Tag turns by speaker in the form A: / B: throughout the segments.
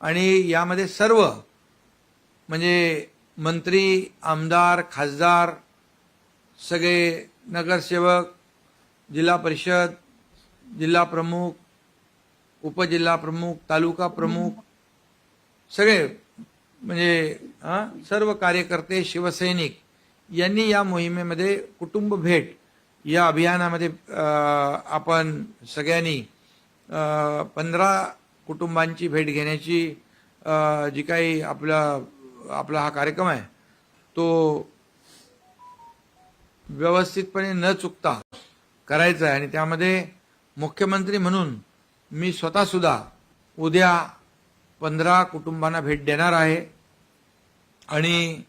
A: आणि यामध्ये सर्व म्हणजे मंत्री आमदार खासदार सगळे नगरसेवक जिल्हा परिषद जिल्हा प्रमुख उपजिल्हा प्रमुख तालुका प्रमुख सगळे म्हणजे सर्व कार्यकर्ते शिवसैनिक यांनी या मोहिमेमध्ये कुटुंब भेट या अभियानामध्ये आपण सगळ्यांनी पंधरा कुटुंबांची भेट घेण्याची जी काही आपला आपला हा कार्यक्रम आहे तो व्यवस्थितपणे न चुकता करायचा आहे. आणि त्यामध्ये मुख्यमंत्री म्हणून मी स्वतःसुद्धा उद्या पंधरा कुटुंबांना भेट देणार आहे. आणि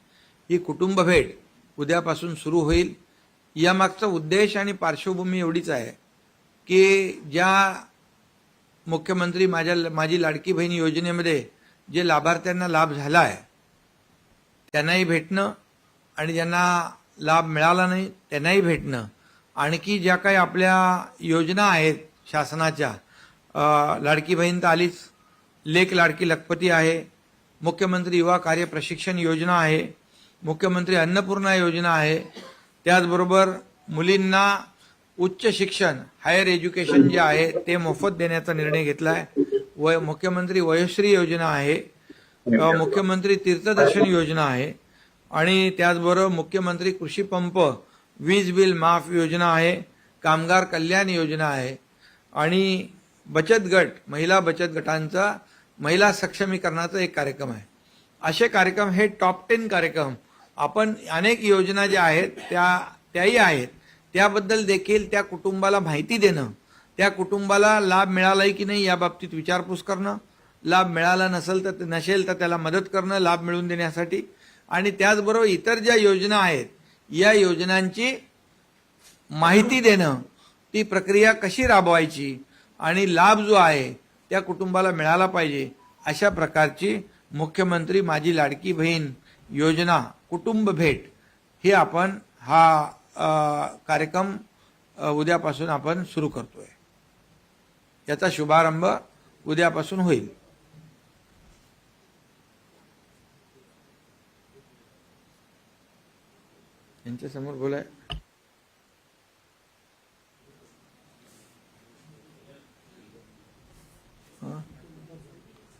A: ही कुटुंब भेट उद्यापासून सुरू होईल. यामागचा उद्देश आणि पार्श्वभूमी एवढीच आहे की ज्या मुख्यमंत्री माझ्या माझी लाडकी बहीण योजनेमध्ये जे लाभार्थ्यांना लाभ झाला आहे त्यांनाही भेटणं आणि ज्यांना लाभ मिळाला नाही त्यांनाही भेटणं. आणखी ज्या काही आपल्या योजना आहेत शासनाच्या लाडकी बहीण तर आलीच लेख लाडकी लखपती आहे मुख्यमंत्री युवा कार्य प्रशिक्षण योजना आहे मुख्यमंत्री अन्नपूर्णा योजना आहे त्याचबरोबर मुलींना उच्च शिक्षण हायर एज्युकेशन जे आहे ते मोफत देण्याचा निर्णय घेतला आहे. वय मुख्यमंत्री वयोश्री योजना आहे मुख्यमंत्री तीर्थदर्शन योजना आहे आणि त्याचबरोबर मुख्यमंत्री कृषी पंप वीज बिल माफ योजना आहे कामगार कल्याण योजना आहे आणि बचत गट महिला बचत गटांचा महिला सक्षमीकरणाचा एक कार्यक्रम आहे. असे कार्यक्रम हे टॉप टेन कार्यक्रम. आपण अनेक योजना ज्या आहेत त्या त्याही आहेत. त्याबद्दल देखील त्या कुटुंबाला माहिती देणं त्या कुटुंबाला लाभ मिळाला आहे की नाही या बाबतीत विचारपूस करणं लाभ मिळाला नसेल तर नसेल तर त्याला मदत करणं लाभ मिळवून देण्यासाठी. आणि त्याचबरोबर इतर ज्या योजना आहेत या योजनांची माहिती देणं ती प्रक्रिया कशी राबवायची आणि लाभ जो आहे त्या कुटुंबाला मिळाला पाहिजे अशा प्रकारची मुख्यमंत्री माझी लाडकी बहीण योजना कुटुंब भेट हे आपण हा कार्यक्रम उद्यापासून आपण सुरू करतोय. याचा शुभारंभ उद्यापासून होईल. यांच्यासमोर बोलाय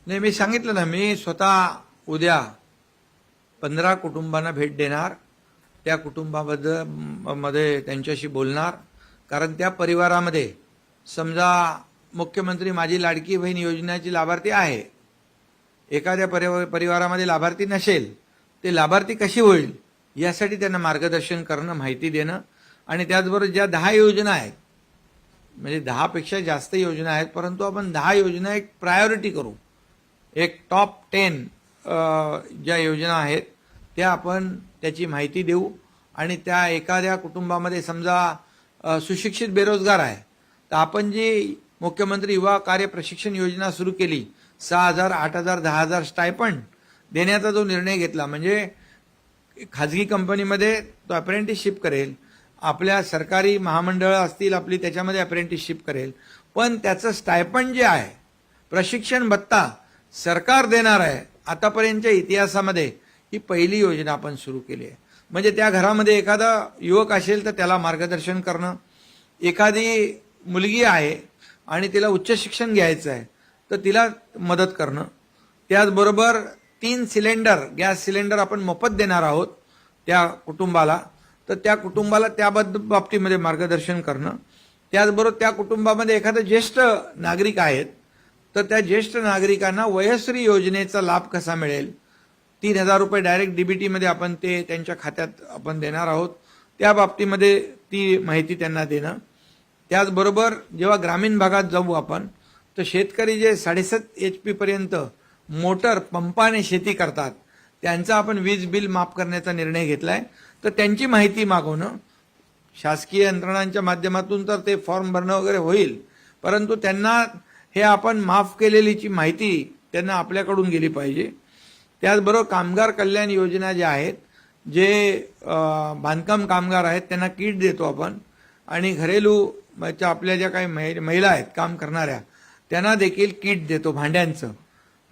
A: नाही मी सांगितलं ना मी स्वतः उद्या पंधरा कुटुंबांना भेट देणार. त्या कुटुंबाबद्दलमध्ये त्यांच्याशी बोलणार. कारण त्या परिवारामध्ये समजा मुख्यमंत्री माझी लाडकी बहीण योजनेची लाभार्थी आहे. एखाद्या परिवा- परिवारामध्ये लाभार्थी नसेल ते लाभार्थी कशी होईल यासाठी त्यांना मार्गदर्शन करणं माहिती देणं. आणि त्याचबरोबर ज्या दहा योजना आहेत म्हणजे दहापेक्षा जास्त योजना आहेत परंतु आपण दहा योजना एक प्रायोरिटी करू. एक टॉप टेन ज्या योजना आहेत त्या आपण त्याची माहिती देऊ आणि त्या एखाद्या कुटुंबामध्ये समजा सुशिक्षित बेरोजगार आहे तर आपण जी मुख्यमंत्री युवा कार्य प्रशिक्षण योजना सुरू केली सहा हजार आठ हजार दहा हजार स्टायपंड देण्याचा जो निर्णय घेतला म्हणजे खाजगी कंपनीमध्ये तो अप्रेंटिसशिप करेल आपल्या सरकारी महामंडळं असतील आपली त्याच्यामध्ये अप्रेंटिसशिप करेल पण त्याचं स्टायपंड जे आहे प्रशिक्षण भत्ता सरकार देणार आहे आतापर्यंतच्या इतिहासामध्ये ही पहिली योजना आपण सुरू केली आहे. म्हणजे त्या घरामध्ये एखादा युवक असेल तर त्याला मार्गदर्शन करणं. एखादी मुलगी आहे आणि तिला उच्च शिक्षण घ्यायचं आहे तर तिला मदत करणं. त्याचबरोबर तीन सिलेंडर गॅस सिलेंडर आपण मोफत देणार आहोत त्या कुटुंबाला तर त्या कुटुंबाला त्याबद्दल बाबतीमध्ये मार्गदर्शन करणं. त्याचबरोबर त्या कुटुंबामध्ये एखादं ज्येष्ठ नागरिक आहेत तर त्या ज्येष्ठ नागरिकांना वयश्री योजनेचा लाभ कसा मिळेल? तीन हजार रुपये डायरेक्ट डीबीटीमध्ये आपण ते त्यांच्या खात्यात आपण देणार आहोत. त्या बाबतीमध्ये ती माहिती त्यांना देणं. त्याचबरोबर जेव्हा ग्रामीण भागात जाऊ आपण तर शेतकरी जे साडेसात एच पीपर्यंत मोटर पंपाने शेती करतात त्यांचं आपण वीज बिल माफ करण्याचा निर्णय घेतला आहे तर त्यांची माहिती मागवणं शासकीय यंत्रणांच्या माध्यमातून तर ते फॉर्म भरणं वगैरे होईल परंतु त्यांना हे आपण माफ केलेलीची माहिती त्यांना आपल्याकडून गेली पाहिजे. त्याचबरोबर कामगार कल्याण योजना ज्या आहेत जे बांधकाम कामगार आहेत त्यांना किट देतो आपण. आणि घरेलू आपल्या ज्या काही महि- महिला आहेत काम करणाऱ्या त्यांना देखील किट देतो भांड्यांचं.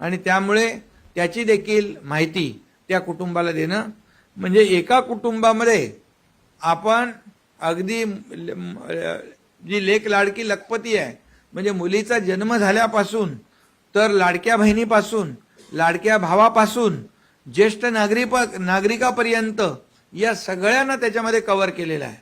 A: आणि त्यामुळे त्याची देखील माहिती त्या कुटुंबाला देणं. म्हणजे एका कुटुंबामध्ये आपण अगदी ल- जी लेक लाडकी लखपती आहे म्हणजे मुलीचा जन्म झाल्यापासून तर लाडक्या बहिणीपासून लाडक्या भावापासून ज्येष्ठ नागरिक नागरिकापर्यंत या सगळ्यांना त्याच्यामध्ये कव्हर केलेलं आहे.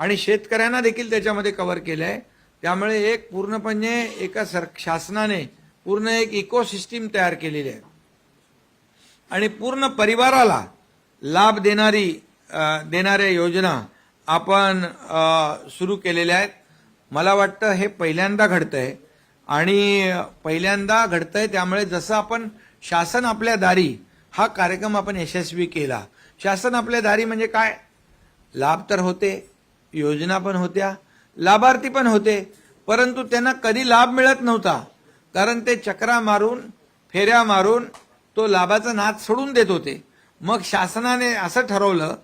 A: आणि शेतकऱ्यांना देखील त्याच्यामध्ये कव्हर केलं आहे त्यामुळे एक पूर्णपणे एका सर शासनाने पूर्ण एक इकोसिस्टीम तयार केलेली आहे. आणि पूर्ण परिवाराला लाभ देणारी देणाऱ्या योजना आपण सुरू केलेल्या आहेत. मला वाटतं हे पहिल्यांदा घडतं आहे आणि पहिल्यांदा घडतंय त्यामुळे जसं आपण शासन आपल्या दारी हा कार्यक्रम आपण यशस्वी केला. शासन आपल्या दारी म्हणजे काय? लाभ तर होते योजना पण होत्या लाभार्थी पण होते परंतु त्यांना कधी लाभ मिळत नव्हता. कारण ते चक्रा मारून फेऱ्या मारून तो लाभाचा नाद सोडून देत होते. मग शासनाने असं ठरवलं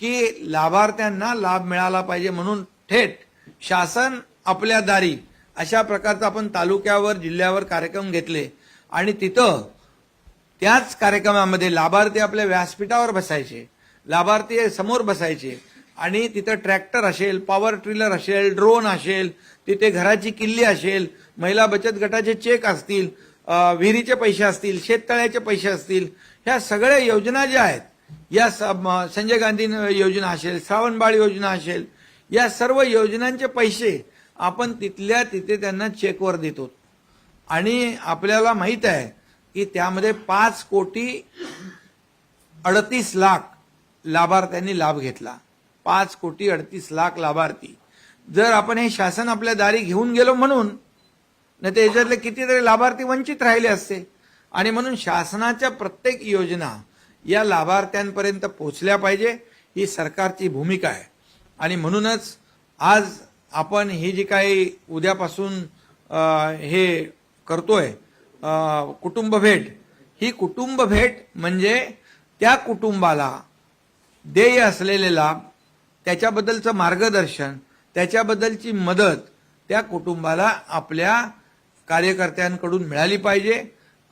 A: की लाभार्थ्यांना लाभ मिळाला पाहिजे म्हणून थेट शासन आपल्या दारी अशा प्रकारचा आपण तालुक्यावर जिल्ह्यावर कार्यक्रम घेतले. आणि तिथं त्याच कार्यक्रमामध्ये लाभार्थी आपल्या व्यासपीठावर बसायचे. लाभार्थी समोर बसायचे. आणि तिथं ट्रॅक्टर असेल पॉवर ट्रिलर असेल ड्रोन असेल तिथे घराची किल्ली असेल महिला बचत गटाचे चेक असतील विहिरीचे पैसे असतील शेततळ्याचे पैसे असतील ह्या सगळ्या योजना ज्या आहेत या स- म- संजय गांधी योजना असेल श्रावणबाळ योजना असेल या सर्व योजनांचे पैसे आपण तिथल्या तिथे त्यांना चेकवर देतो. आणि आपल्याला माहीत आहे की त्यामध्ये पाच कोटी अडतीस लाख लाभार्थ्यांनी लाभ घेतला. पाच कोटी अडतीस लाख लाभार्थी. जर आपण हे शासन आपल्या दारी घेऊन गेलो म्हणून नाही तर याच्यातले कितीतरी लाभार्थी वंचित राहिले असते. आणि म्हणून शासनाच्या प्रत्येक योजना या लाभार्थ्यांपर्यंत पोहोचल्या पाहिजे ही सरकारची भूमिका आहे. आणि म्हणूनच आज आपण ही जी काही उद्यापासून हे करतोय कुटुंब भेट ही कुटुंब भेट म्हणजे त्या कुटुंबाला देय असलेले लाभ त्याच्याबद्दलचं मार्गदर्शन त्याच्याबद्दलची मदत त्या कुटुंबाला आपल्या कार्यकर्त्यांकडून मिळाली पाहिजे.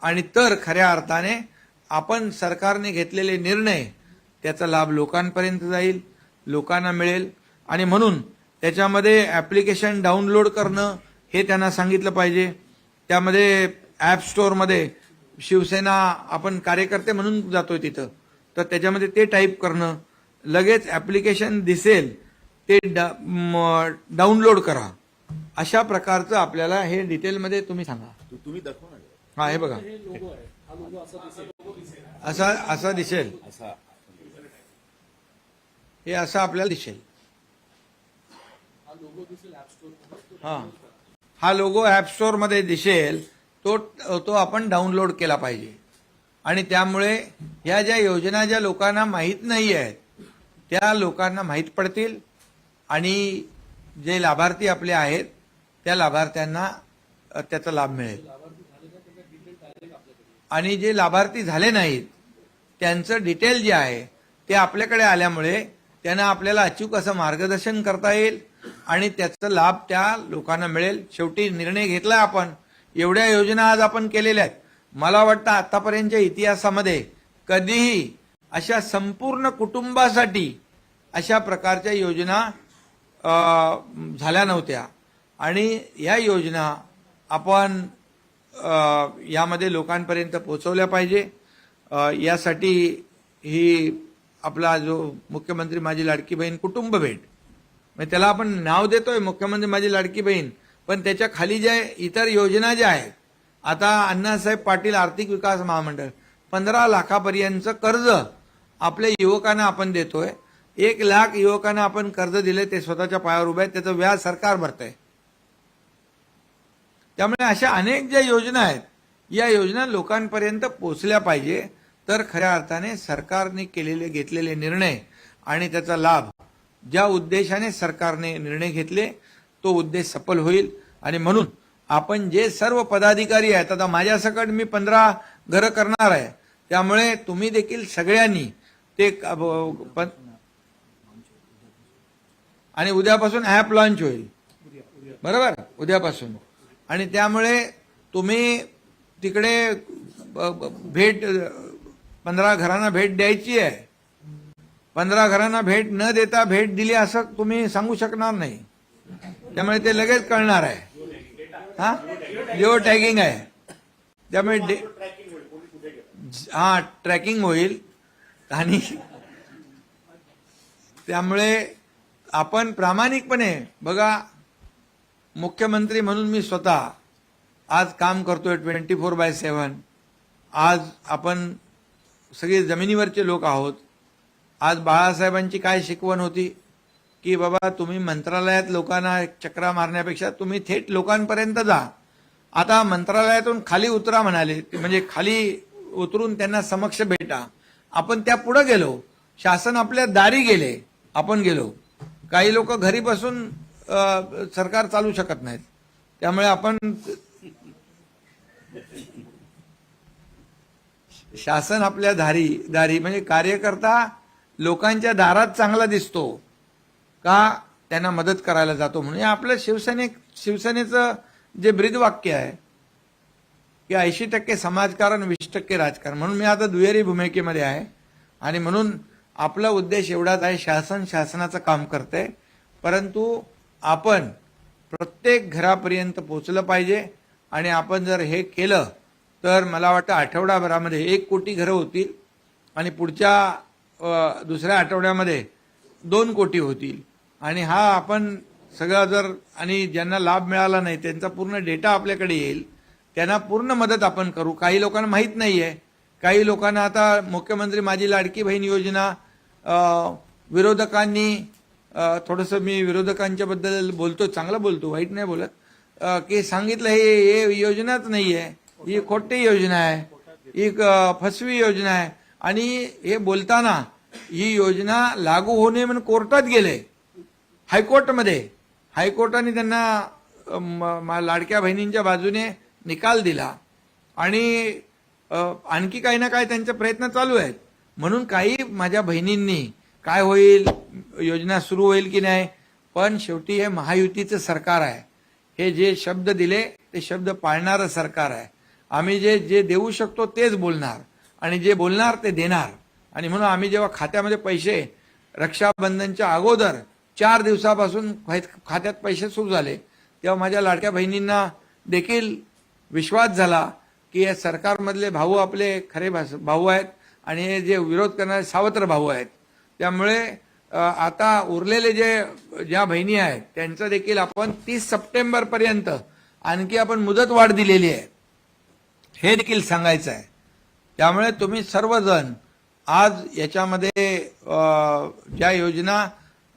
A: आणि तर खऱ्या अर्थाने आपण सरकारने घेतलेले निर्णय त्याचा लाभ लोकांपर्यंत जाईल लोकांना मिळेल. आणि म्हणून त्याच्यामध्ये ॲप्लिकेशन डाउनलोड करणं हे त्यांना सांगितलं पाहिजे. त्यामध्ये ॲप स्टोअरमध्ये शिवसेना आपण कार्यकर्ते म्हणून जातोय तिथं. तर त्याच्यामध्ये ते टाईप करणं लगेच ॲप्लिकेशन दिसेल ते डाउनलोड करा. अशा प्रकारचं आपल्याला हे डिटेलमध्ये तुम्ही सांगा.
B: तुम्ही दाखवा
A: हा हे बघा. असा असा दिसेल.
B: असा.
A: हे असं आपल्याला दिसेल. हा. हा लोगो ॲप स्टोअरमध्ये दिसेल तो तो आपण डाउनलोड केला पाहिजे. आणि त्यामुळे ह्या ज्या योजना ज्या लोकांना माहीत नाही आहेत त्या लोकांना माहीत पडतील आणि जे लाभार्थी आपले आहेत त्या लाभार्थ्यांना त्याचा लाभ मिळेल. आणि जे लाभार्थी झाले नाहीत त्यांचं डिटेल जे आहे ते आपल्याकडे आल्यामुळे त्यांना आपल्याला अचूक असं मार्गदर्शन करता येईल आणि त्याचा लाभ त्या लोकांना मिळेल. शेवटी निर्णय घेतला आपण. एवढ्या योजना आज आपण केलेल्या आहेत. मला वाटतं आतापर्यंतच्या इतिहासामध्ये कधीही अशा संपूर्ण कुटुंबासाठी अशा प्रकारच्या योजना झाल्या नव्हत्या. आणि या योजना आपण यामध्ये लोकांपर्यंत पोहोचवल्या पाहिजे. यासाठी ही आपला जो मुख्यमंत्री माझी लाडकी बहीण कुटुंब भेट म्हणजे त्याला आपण नाव देतोय मुख्यमंत्री माझी लाडकी बहीण. पण त्याच्याखाली ज्या इतर योजना ज्या आहेत आता अण्णासाहेब पाटील आर्थिक विकास महामंडळ पंधरा लाखापर्यंतचं कर्ज आपल्या युवकांना आपण देतोय. एक लाख युवकांना आपण कर्ज दिले ते स्वतःच्या पायावर उभे आहेत त्याचं व्याज सरकार भरतंय. त्यामुळे अशा अनेक ज्या योजना आहेत या योजना लोकांपर्यंत पोचल्या पाहिजे. तर खऱ्या अर्थाने सरकारने केलेले घेतलेले निर्णय आणि त्याचा लाभ ज्या उद्देशाने सरकारने निर्णय घेतले तो उद्देश सफल होईल. आणि म्हणून आपण जे सर्व पदाधिकारी आहेत आता माझ्यासकट मी पंधरा घरं करणार आहे. त्यामुळे तुम्ही देखील सगळ्यांनी ते प- आणि उद्यापासून ॲप लॉन्च होईल. बरोबर? उद्यापासून. आणि त्यामुळे तुम्ही तिकडे भेट पंधरा घरांना भेट द्यायची आहे. पंधरा घरांना भेट न देता भेट दिली असं तुम्ही सांगू शकणार नाही. त्यामुळे ते लगेच कळणार आहे. हा? जिओ टॅगिंग आहे. त्यामुळे डे- हा ट्रॅकिंग होईल. आणि त्यामुळे आपण प्रामाणिकपणे बघा मुख्यमंत्री म्हणून मी स्वतः आज काम करतोय ट्वेंटी फोर बाय सेवन आज आपण सगळे जमिनीवरचे लोक आहोत. आज बाळासाहेबांची काय शिकवण होती? की बाबा तुम्ही मंत्रालयात लोकांना चक्रा मारण्यापेक्षा तुम्ही थेट लोकांपर्यंत जा. आता मंत्रालयातून खाली उतरा म्हणाले. म्हणजे खाली उतरून त्यांना समक्ष भेटा. आपण त्या पुढे गेलो. शासन आपल्या दारी गेले. आपण गेलो. काही लोक घरी बसून सरकार चालू शकत नाहीत. त्यामुळे आपण शासन आपल्या दारी दारी म्हणजे कार्यकर्ता लोकांच्या दारात चांगला दिसतो का त्यांना मदत करायला जातो म्हणून. हे आपलं शिवसेने शिवसेनेचं जे ब्रीदवाक्य आहे की ऐंशी टक्के समाजकारण वीस टक्के राजकारण. म्हणून मी आता दुहेरी भूमिकेमध्ये आहे आणि म्हणून आपला उद्देश एवढाच आहे शासन शासनाचं काम करते परंतु आपण प्रत्येक घरापर्यंत पोचलं पाहिजे आणि आपण जर हे केलं तर मला वाटतं आठवडाभरामध्ये एक कोटी घरं होतील आणि पुढच्या दुसऱ्या आठवड्यामध्ये दोन कोटी होतील. आणि हा आपण सगळा जर आणि ज्यांना लाभ मिळाला नाही त्यांचा पूर्ण डेटा आपल्याकडे येईल. त्यांना पूर्ण मदत आपण करू. काही लोकांना माहीत नाही आहे काही लोकांना आता मुख्यमंत्री माझी लाडकी बहीण योजना विरोधकांनी थोडंसं मी विरोधकांच्याबद्दल बोलतो चांगलं बोलतो वाईट नाही बोलत. की सांगितलं हे हे योजनाच नाही आहे ही खोटी योजना आहे. ही फसवी योजना आहे. आणि हे बोलताना ही योजना लागू होणे म्हणून कोर्टात गेले. हायकोर्टमध्ये. हायकोर्टाने त्यांना म- लाडक्या बहिणींच्या बाजूने निकाल दिला. आणि आणखी काही ना काही त्यांचे प्रयत्न चालू आहेत. म्हणून काही माझ्या बहिणींनी काय होईल योजना सुरू होईल की नाही पण शेवटी हे महायुतीचं सरकार आहे. हे जे शब्द दिले ते शब्द पाळणारं सरकार आहे. आम्ही जे जे देऊ शकतो तेच बोलणार. आणि जे बोलणार ते देणार. आणि म्हणून आम्ही जेव्हा खात्यामध्ये पैसे रक्षाबंधनच्या अगोदर चार दिवसापासून खात्यात पैसे सुरू झाले तेव्हा माझ्या लाडक्या बहिणींना देखील विश्वास झाला की या सरकारमधले भाऊ आपले खरे भास- भाऊ आहेत आणि हे जे विरोध करणारे सावत्र भाऊ आहेत. त्यामुळे आता उरलेले जे ज्या बहिणी आहेत त्यांचं देखील आपण तीस सप्टेंबरपर्यंत आणखी आपण मुदत वाढ दिलेली आहे. हे देखील सांगायचं आहे. त्यामुळे तुम्ही सर्वजण आज याच्यामध्ये ज्या योजना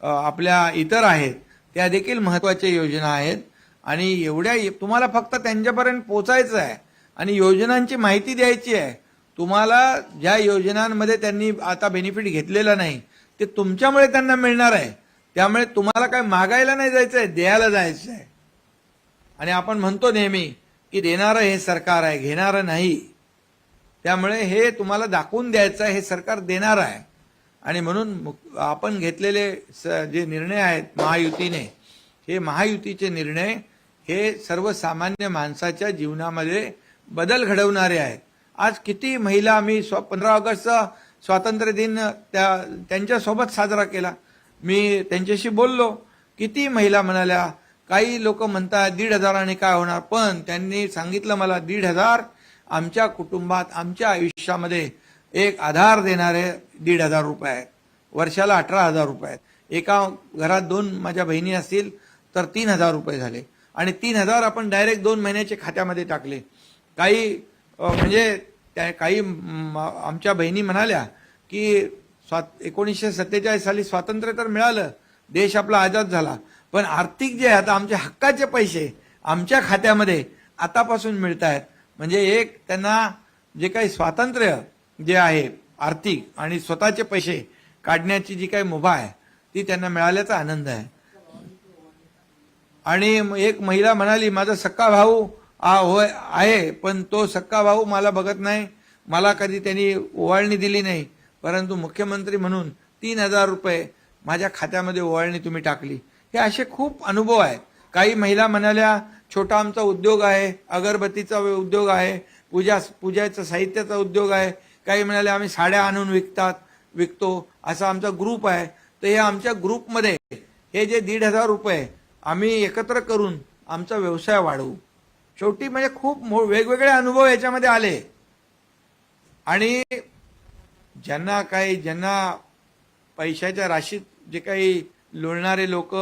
A: आपल्या इतर आहेत त्या देखील महत्त्वाच्या योजना आहेत. आणि एवढ्या तुम्हाला फक्त त्यांच्यापर्यंत पोचायचं आहे आणि योजनांची माहिती द्यायची आहे. तुम्हाला ज्या योजनांमध्ये त्यांनी आता बेनिफिट घेतलेला नाही ते तुमच्यामुळे त्यांना मिळणार आहे. त्यामुळे तुम्हाला काय मागायला नाही जायचं आहे द्यायला जायचं आहे. आणि आपण म्हणतो नेहमी की देणारं हे सरकार आहे घेणारं नाही. त्यामुळे हे तुम्हाला दाखवून द्यायचं आहे हे सरकार देणार आहे. आणि म्हणून आपण घेतलेले स- जे निर्णय आहेत महायुतीने हे महायुतीचे निर्णय हे सर्वसामान्य माणसाच्या जीवनामध्ये बदल घडवणारे आहेत. आज किती महिला आम्ही स्व पंधरा ऑगस्टचा स्वातंत्र्य दिन त्या त्यांच्यासोबत साजरा केला. मी त्यांच्याशी बोललो. किती महिला म्हणाल्या काही लोक म्हणतात दीड हजाराने काय होणार? पण त्यांनी सांगितलं मला दीड हजार आमच्या कुटुंबात आमच्या आयुष्यामध्ये एक आधार देणारे दीड हजार रुपये आहेत. वर्षाला अठरा हजार रुपये आहेत. एका घरात दोन माझ्या बहिणी असतील तर तीन हजार रुपये झाले. आणि तीन हजार आपण डायरेक्ट दोन महिन्याचे खात्यामध्ये टाकले. काही म्हणजे त्या काही आमच्या बहिणी म्हणाल्या की स्वात एकोणीसशे सत्तेचाळीस साली स्वातंत्र्य तर मिळालं देश आपला आझाद झाला. पण आर्थिक जे आहे आता आमचे हक्काचे पैसे आमच्या खात्यामध्ये आतापासून मिळत आहेत म्हणजे एक त्यांना जे काही स्वातंत्र्य जे आहे आर्थिक आणि स्वतःचे पैसे काढण्याची जी काही मुभा आहे ती त्यांना मिळाल्याचा आनंद आहे. आणि एक महिला म्हणाली माझा सक्का भाऊ होय आहे पण तो सक्का भाऊ मला बघत नाही. मला कधी त्यांनी ओवाळणी दिली नाही. परंतु मुख्यमंत्री म्हणून तीन हजार रुपये माझ्या खात्यामध्ये ओवाळणी तुम्ही टाकली. हे असे खूप अनुभव आहेत. काही महिला म्हणाल्या छोटा आमचा उद्योग आहे अगरबत्तीचा उद्योग आहे पूजा पूजाचं साहित्याचा उद्योग आहे. काही म्हणाले आम्ही साड्या आणून विकतात विकतो. असा आमचा ग्रुप आहे. तर हे आमच्या ग्रुपमध्ये हे जे दीड हजार रुपये आम्ही एकत्र करून आमचा व्यवसाय वाढवू. शेवटी म्हणजे खूप मो- वेगवेगळे अनुभव याच्यामध्ये आले. आणि ज्यांना काही ज्यांना पैशाच्या राशीत जे काही लोळणारे लोक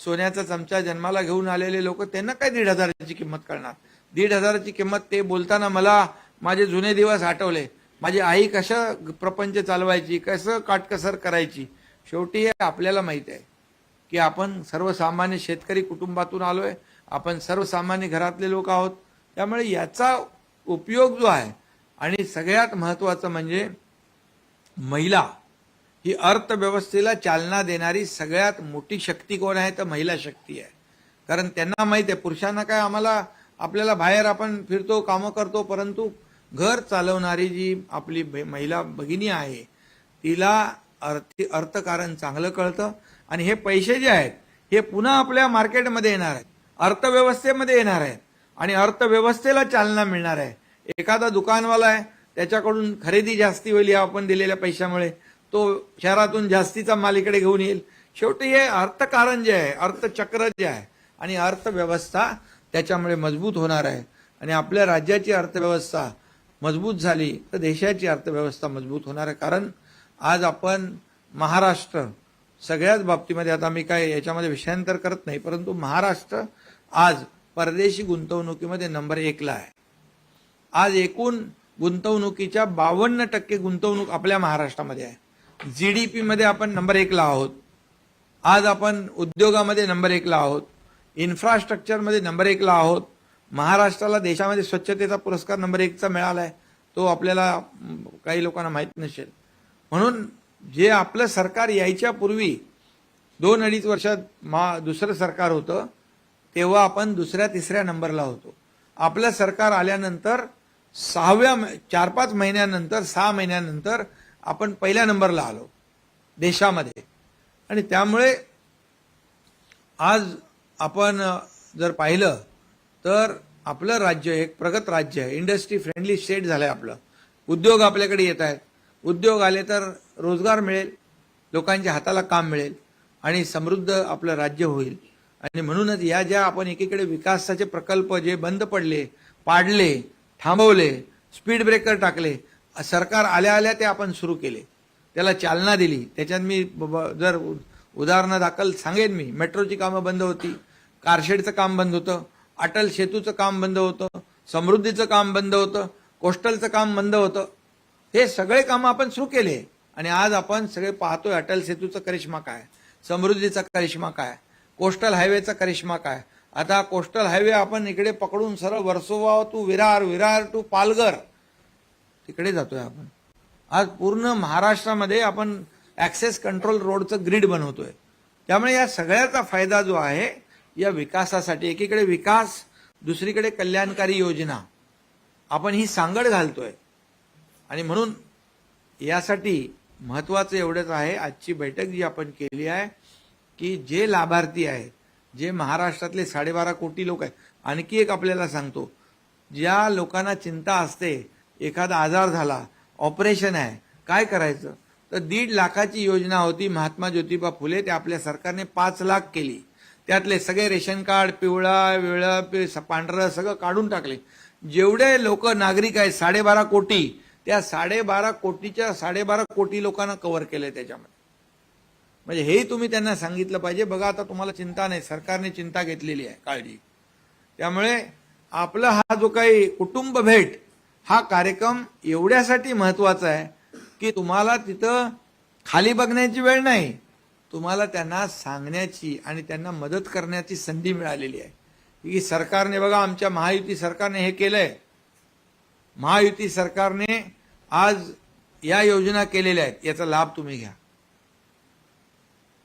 A: सोन्याचा चमचा जन्माला घेऊन आलेले लोक त्यांना काय दीड हजाराची किंमत कळणार? दीड हजाराची किंमत ते बोलताना मला माझे जुने दिवस आठवले. माझी आई कसं प्रपंच चालवायची कसं काटकसर करायची शेवटी हे आपल्याला माहीत आहे की आपण सर्वसामान्य शेतकरी कुटुंबातून आलोय आपण सर्वसामान्य घरातले लोक आहोत. त्यामुळे याचा उपयोग जो आहे आणि सगळ्यात महत्वाचं म्हणजे महिला. ही अर्थव्यवस्थेला चालना देणारी सगळ्यात मोठी शक्ती कोण आहे? तर महिला शक्ती आहे. कारण त्यांना माहीत आहे पुरुषांना काय आम्हाला आपल्याला बाहेर आपण फिरतो कामं करतो परंतु घर चालवणारी जी आपली महिला भगिनी आहे तिला अर्थ अर्थकारण चांगलं कळतं आणि हे पैसे जे आहेत हे पुन्हा आपल्या मार्केटमध्ये येणार आहेत अर्थव्यवस्थेमध्ये येणार आहेत आणि अर्थव्यवस्थेला चालना मिळणार आहे. एखादा दुकानवाला आहे त्याच्याकडून खरेदी जास्ती होईल या आपण दिलेल्या पैशामुळे. तो शहरातून जास्तीचा मालिकडे घेऊन येईल. शेवटी हे अर्थकारण जे आहे अर्थचक्र जे आहे आणि अर्थव्यवस्था त्याच्यामुळे मजबूत होणार आहे. आणि आपल्या राज्याची अर्थव्यवस्था मजबूत झाली तर देशाची अर्थव्यवस्था मजबूत होणार आहे. कारण आज आपण महाराष्ट्र सगळ्याच बाबतीमध्ये आता मी काय याच्यामध्ये विषयांतर करत नाही परंतु महाराष्ट्र आज परदेशी गुंतवणुकीमध्ये नंबर एकला आहे. आज एकूण गुंतवणुकीच्या बावन्न टक्के गुंतवणूक आपल्या महाराष्ट्रामध्ये आहे. जी डी पीमध्ये आपण नंबर एकला आहोत. आज आपण उद्योगामध्ये नंबर एकला आहोत. इन्फ्रास्ट्रक्चरमध्ये नंबर एकला आहोत. महाराष्ट्राला देशामध्ये स्वच्छतेचा पुरस्कार नंबर एकचा मिळाला आहे तो आपल्याला काही लोकांना माहीत नसेल. म्हणून जे आपलं सरकार यायच्या पूर्वी दोन अडीच वर्षात मा दुसरं सरकार होतं तेव्हा आपण दुसऱ्या तिसऱ्या नंबरला होतो. आपलं सरकार आल्यानंतर सहाव्या म- चार पाच महिन्यानंतर सहा महिन्यानंतर आपण पहिल्या नंबरला आलो देशामध्ये. आणि त्यामुळे आज आपण जर पाहिलं तर आपलं राज्य एक प्रगत राज्य आहे. इंडस्ट्री फ्रेंडली स्टेट झालं आहे आपलं. उद्योग आपल्याकडे येत आहेत. उद्योग आले तर रोजगार मिळेल. लोकांच्या हाताला काम मिळेल. आणि समृद्ध आपलं राज्य होईल. आणि म्हणूनच या ज्या आपण एकीकडे विकासाचे प्रकल्प जे बंद पडले पाडले थांबवले स्पीड ब्रेकर टाकले सरकार आल्या आल्या ते आपण सुरू केले. त्याला चालना दिली. त्याच्यात मी जर उदाहरणं दाखल सांगेन मी. मेट्रोची कामं बंद होती. कारशेडचं काम बंद होतं. अटल सेतूचं काम बंद होतं. समृद्धीचं काम बंद होतं. कोस्टलचं काम बंद होतं. हे सगळे कामं आपण सुरू केले. आणि आज आपण सगळे पाहतोय अटल सेतूचा करिश्मा काय? समृद्धीचा करिश्मा काय? कोस्टल हायवेचा करिश्मा काय? आता कोस्टल हायवे आपण इकडे पकडून सरळ वर्सोवा टू विरार विरार टू पालघर. तिकडे जातोय आपण. आज पूर्ण महाराष्ट्रामध्ये आपण ऍक्सेस कंट्रोल रोडचं ग्रीड बनवतोय. त्यामुळे या सगळ्याचा फायदा जो आहे या विकासासाठी एकीकडे विकास दुसरीकडे कल्याणकारी योजना आपण ही सांगड घालतोय. आणि म्हणून यासाठी महत्वाचं एवढंच आहे आजची बैठक जी आपण केली आहे की जे लाभार्थी आहेत जे महाराष्ट्रातले साडेबारा कोटी लोक आहेत आणखी एक आपल्याला सांगतो ज्या लोकांना चिंता असते एखादा आजार झाला ऑपरेशन आहे काय करायचं? तर दीड लाखाची योजना होती महात्मा ज्योतिबा फुले ते आपल्या सरकारने पाच लाख केली. त्यातले सगळे रेशन कार्ड पिवळा विवळा स- पांढरं सगळं काढून टाकले. जेवढे लोक नागरिक आहेत साडेबारा कोटी त्या साडेबारा कोटीच्या साडेबारा कोटी लोकांना कव्हर केलंय त्याच्यामध्ये. म्हणजे हेही तुम्ही त्यांना सांगितलं पाहिजे. बघा आता तुम्हाला चिंता नाही सरकारने चिंता घेतलेली आहे काळजी. त्यामुळे आपला हा जो काही कुटुंब भेट हा कार्यक्रम एवढ्यासाठी महत्त्वाचा आहे की तुम्हाला तिथं खाली बघण्याची वेळ नाही. तुम्हाला त्यांना सांगण्याची आणि त्यांना मदत करण्याची संधी मिळालेली आहे. की सरकारने बघा आमच्या महायुती सरकारने हे केलंय. महायुती सरकारने आज या योजना केलेल्या आहेत. याचा लाभ तुम्ही घ्या.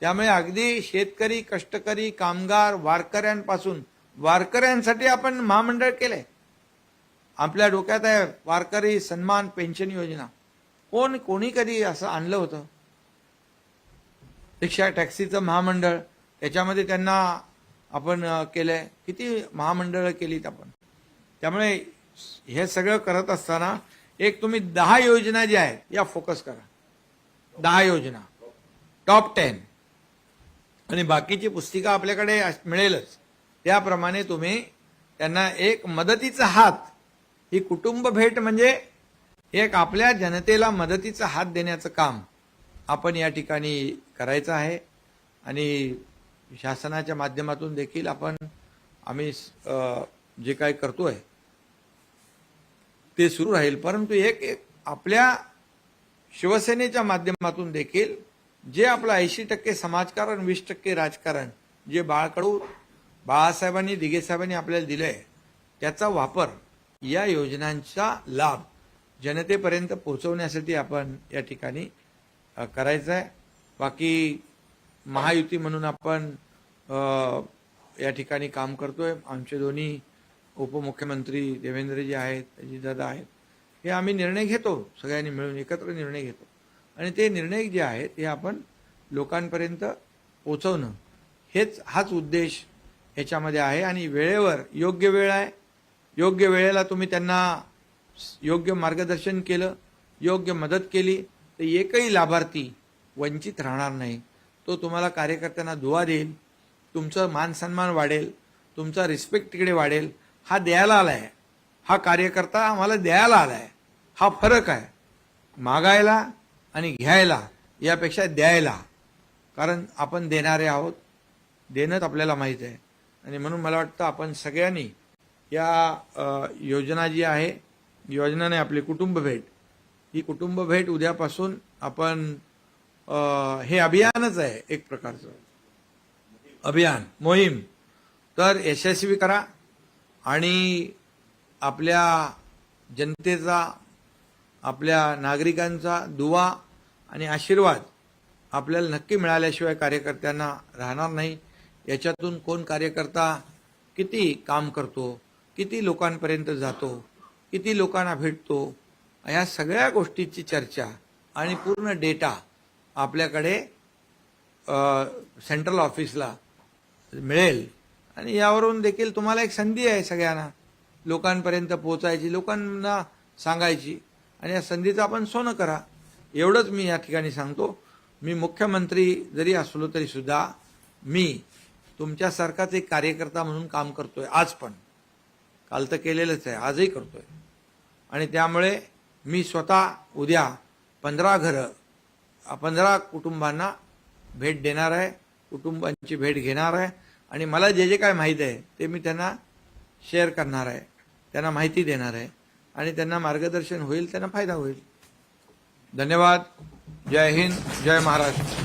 A: त्यामुळे अगदी शेतकरी कष्टकरी कामगार वारकऱ्यांपासून वारकऱ्यांसाठी आपण महामंडळ केलंय. आपल्या डोक्यात आहे वारकरी सन्मान पेन्शन योजना. कोण कोणी कधी असं आणलं होतं? रिक्षा टॅक्सीचं महामंडळ त्याच्यामध्ये त्यांना आपण केलंय. किती महामंडळं केलीत आपण? त्यामुळे हे सगळं करत असताना एक तुम्ही दहा योजना ज्या आहेत या फोकस करा. दहा योजना. Top ten. आणि बाकीची पुस्तिका आपल्याकडे मिळेलच. त्याप्रमाणे तुम्ही त्यांना एक मदतीचा हात ही कुटुंब भेट म्हणजे एक आपल्या जनतेला मदतीचा हात देण्याचं काम आपण या ठिकाणी करायचं आहे. आणि शासनाच्या माध्यमातून देखील आपण आम्ही जे काही करतोय ते सुरू राहील. परंतु एक एक आपल्या शिवसेनेच्या माध्यमातून देखील जे आपलं ऐंशी टक्के समाजकारण वीस टक्के राजकारण जे बाळकडू बाळासाहेबांनी दिगेसाहेबांनी आपल्याला आपल्याला दिलंय त्याचा वापर या योजनांचा लाभ जनतेपर्यंत पोहोचवण्यासाठी आपण या ठिकाणी करायचं आहे बाकी महायुती म्हणून आपण या ठिकाणी काम करतोय. आमचे दोन्ही उपमुख्यमंत्री देवेंद्रजी आहेत अजितदादा आहेत. हे आम्ही निर्णय घेतो सगळ्यांनी मिळून एकत्र निर्णय घेतो. आणि ते निर्णय जे आहेत हे आपण लोकांपर्यंत पोचवणं हेच हाच उद्देश ह्याच्यामध्ये आहे आणि वेळेवर योग्य वेळ आहे. योग्य वेळेला तुम्ही त्यांना योग्य मार्गदर्शन केलं योग्य मदत केली तर एकही लाभार्थी वंचित राहणार नाही. तो तुम्हाला कार्यकर्त्यांना दुवा देईल तुमचं मान सन्मान वाढेल तुमचा रिस्पेक्ट तिकडे वाढेल. हा द्यायला आला आहे हा कार्यकर्ता आम्हाला द्यायला आला आहे हा फरक आहे. मागायला आणि घ्यायला यापेक्षा द्यायला. कारण आपण देणारे आहोत. देणंच आपल्याला माहीत आहे. आणि म्हणून मला वाटतं आपण सगळ्यांनी या योजना जी आहे योजना नाही आपली कुटुंब भेट. ही कुटुंब भेट उद्यापासून आपण हे अभियानच आहे एक प्रकारचं. अभियान मोहीम. तर यशस्वी करा आणि आपल्या जनतेचा आपल्या नागरिकांचा दुवा आणि आशीर्वाद आपल्याला नक्की मिळाल्याशिवाय कार्यकर्त्यांना राहणार नाही. याच्यातून कोण कार्यकर्ता किती काम करतो किती लोकांपर्यंत जातो किती लोकांना भेटतो या सगळ्या गोष्टीची चर्चा आणि पूर्ण डेटा आपल्याकडे सेंट्रल ऑफिसला मिळेल. आणि यावरून देखील तुम्हाला एक संधी आहे सगळ्यांना. लोकांपर्यंत पोहोचायची लोकांना सांगायची. आणि या संधीचं आपण सोनं करा. एवढंच मी या ठिकाणी सांगतो. मी मुख्यमंत्री जरी असलो तरीसुद्धा मी तुमच्यासारखाच एक कार्यकर्ता म्हणून काम करतोय आज पण. काल तर केलेलंच आहे. आजही करतोय. आणि त्यामुळे मी स्वतः उद्या पंधरा घरं पंधरा कुटुंबांना भेट देणार आहे. कुटुंबांची भेट घेणार आहे. आणि मला जे जे काय माहीत आहे ते मी त्यांना शेअर करणार आहे. त्यांना माहिती देणार आहे. आणि त्यांना मार्गदर्शन होईल त्यांना फायदा होईल. धन्यवाद. जय हिंद. जय महाराष्ट्र.